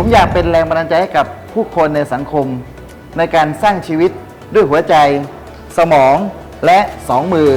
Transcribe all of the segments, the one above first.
ผมอยากเป็นแรงบันดาลใจให้กับผู้คนในสังคม ในการสร้างชีวิตด้วยหัวใจ สมองและสองมือ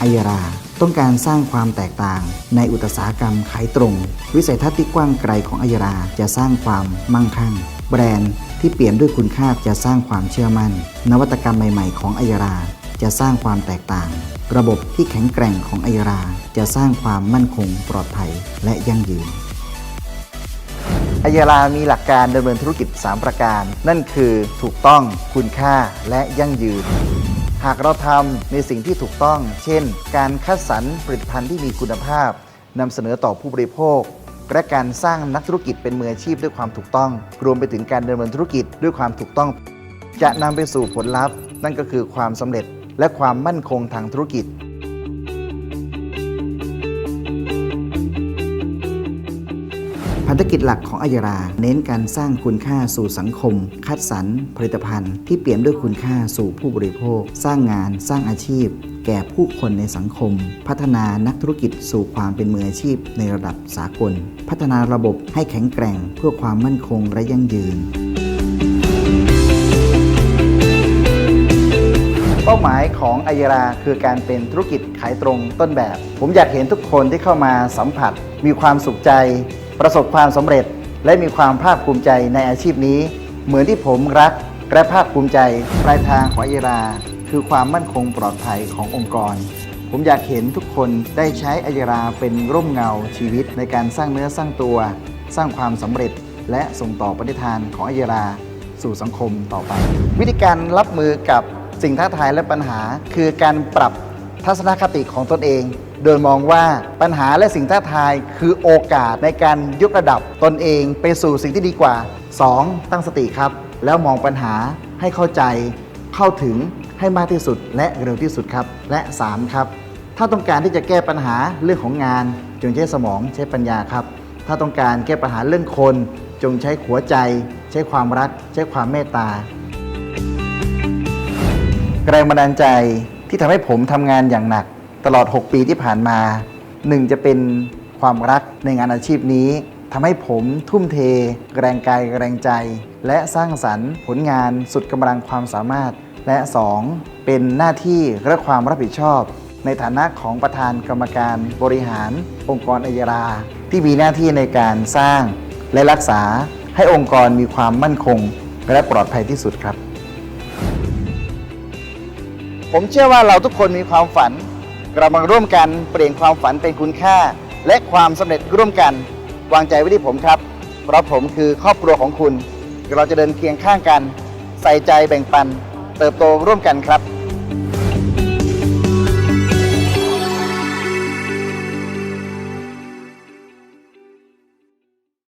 อยารา ต้องการสร้างความแตกต่างในอุตสาหกรรมขายตรง วิสัยทัศน์ที่กว้างไกลของอยาราจะสร้างความมั่งคั่ง แบรนด์ที่เปลี่ยนด้วยคุณค่าจะสร้างความเชื่อมั่น นวัตกรรมใหม่ ๆ ของอายรา จะสร้างความแตกต่าง ระบบที่แข็งแกร่งของอายรา จะสร้างความมั่นคง ปลอดภัย และยั่งยืนอัยยาลามีหลักการดำเนินธุรกิจ 3 ประการ นั่นคือถูกต้องคุณค่าและยั่งยืน หากเราทำในสิ่งที่ถูกต้อง เช่น การคัดสรรผลิตภัณฑ์ที่มีคุณภาพนำเสนอต่อผู้บริโภค และการสร้างนักธุรกิจเป็นมืออาชีพด้วยความถูกต้อง รวมไปถึงการดำเนินธุรกิจด้วยความถูกต้อง จะนำไปสู่ผลลัพธ์ นั่นก็คือความสำเร็จและความมั่นคงทางธุรกิจ พันธกิจหลักของอายรา เน้นการสร้างคุณค่าสู่สังคม คัดสรรผลิตภัณฑ์ ที่เปลี่ยนด้วยคุณค่าสู่ผู้บริโภค สร้างงาน สร้างอาชีพ แก่ผู้คนในสังคม พัฒนานักธุรกิจสู่ความเป็นมืออาชีพในระดับสากล พัฒนาระบบให้แข็งแกร่ง เพื่อความมั่นคงและยั่งยืนเป้าหมายของอัยราคือการเป็นธุรกิจขายตรงต้นแบบ ผมอยากเห็นทุกคนที่เข้ามาสัมผัส มีความสุขใจ ประสบความสำเร็จและมีความภาคภูมิใจในอาชีพนี้ เหมือนที่ผมรักและภาคภูมิใจปลายทางของอัยรา คือความมั่นคงปลอดภัยขององค์กร ผมอยากเห็นทุกคนได้ใช้อัยราเป็นร่มเงาชีวิตในการสร้างเนื้อสร้างตัว สร้างความสำเร็จ และส่งต่อปณิธานของอัยราสู่สังคมต่อไป วิธีการรับมือกับสิ่งท้าทายและปัญหา คือการปรับทัศนคติของตนเอง โดยมองว่าปัญหาและสิ่งท้าทายคือโอกาสในการยกระดับตนเองไปสู่สิ่งที่ดีกว่า 2. ตั้งสติครับ แล้วมองปัญหาให้เข้าใจ เข้าถึงให้มากที่สุดและเร็วที่สุดครับ และ 3 ครับ ถ้าต้องการที่จะแก้ปัญหาเรื่องของงาน จงใช้สมองใช้ปัญญาครับ ถ้าต้องการแก้ปัญหาเรื่องคน จงใช้หัวใจ ใช้ความรัก ใช้ความเมตตาแรงบันดาลใจที่ทำให้ผมทำงานอย่างหนัก ตลอด 6 ปีที่ผ่านมาหนึ่งจะเป็นความรักในงานอาชีพนี้ทำให้ผมทุ่มเท แรงกายแรงใจ และสร้างสรรค์ผลงานสุดกำลังความสามารถ และ 2. เป็นหน้าที่และความรับผิดชอบ ในฐานะของประธานกรรมการบริหาร องค์กรอัยรา ที่มีหน้าที่ในการสร้าง และรักษาให้องค์กรมีความมั่นคง และปลอดภัยที่สุดครับ ผมเชื่อว่าเราทุกคนมีความฝัน เรามาร่วมกันเปลี่ยนความฝันเป็นคุณค่า และความสำเร็จร่วมกัน วางใจไว้ที่ผมครับเพราะผมคือครอบครัวของคุณ เราจะเดินเคียงข้างกัน ใส่ใจแบ่งปัน เติบโตร่วมกันครับ